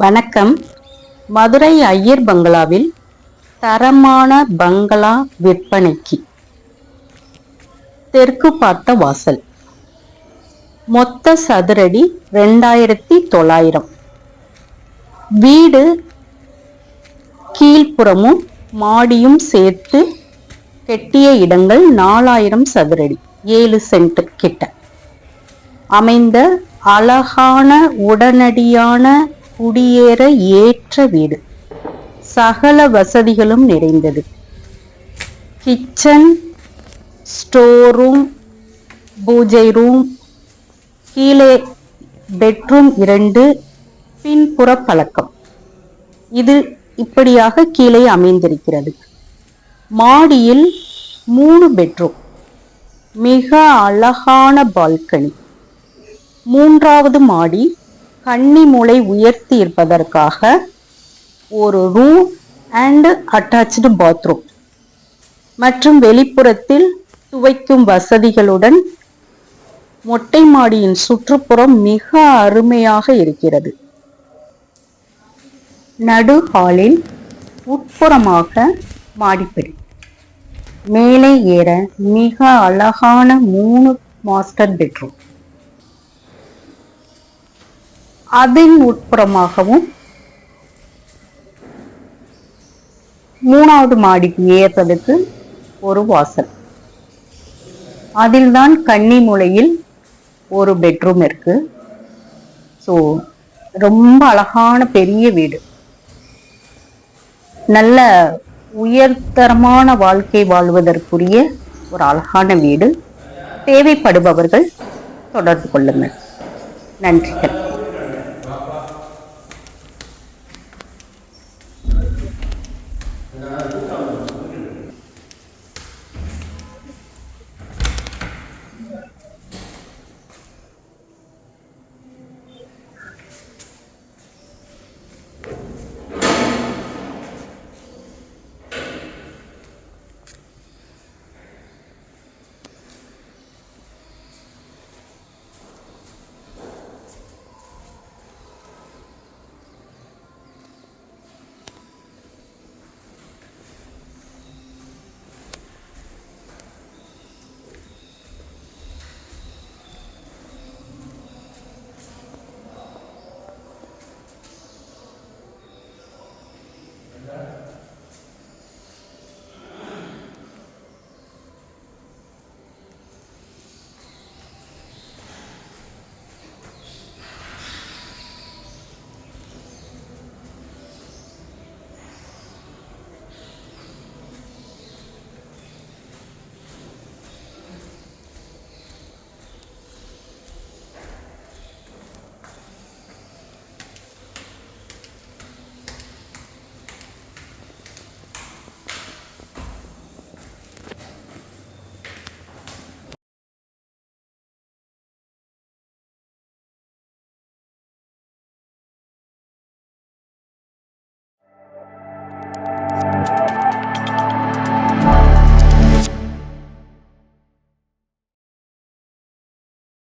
வணக்கம். மதுரை ஐயர் பங்களாவில் தரமான பங்களா விற்பனைக்கு தெற்கு பார்த்த வாசல். மொத்த சதுரடி ரெண்டாயிரத்தி தொள்ளாயிரம். வீடு கீழ்ப்புறமும் மாடியும் சேர்த்து கெட்டிய இடங்கள் நாலாயிரம் சதுரடி ஏழு சென்ட் கிட்ட. அமைந்த அழகான உடனடியான குடியேற ஏற்ற வீடு. சகல வசதிகளும் நிறைந்தது. Kitchen store room puja room கீழே பெட்ரூம் இரண்டு பின்புற பழக்கம் இது இப்படியாக கீழே அமைந்திருக்கிறது. மாடியில் மூணு பெட்ரூம். மிக அழகான பால்கனி. மூன்றாவது மாடி கன்னி மூளை உயர்த்தி இருப்பதற்காக ஒரு ரூம் அண்ட் அட்டாச்டு பாத்ரூம் மற்றும் வெளிப்புறத்தில் துவைக்கும் வசதிகளுடன் மொட்டை மாடியின் சுற்றுப்புறம் மிக அருமையாக இருக்கிறது. நடு ஹாலில் உட்புறமாக மாடிப்படி. மேலே ஏற மிக அழகான மூணு மாஸ்டர் பெட்ரூம் அதன் உட்புறமாகவும் மூணாவது மாடிக்கு ஏறுறதுக்கு ஒரு வாசல். அதில்தான் கன்னி மூலையில் ஒரு பெட்ரூம் இருக்கு. ஸோ ரொம்ப அழகான பெரிய வீடு. நல்ல உயர்தரமான வாழ்க்கை வாழ்வதற்குரிய ஒரு அழகான வீடு. தேவைப்படுபவர்கள் தொடர்பு கொள்ளுங்கள். நன்றிகள்.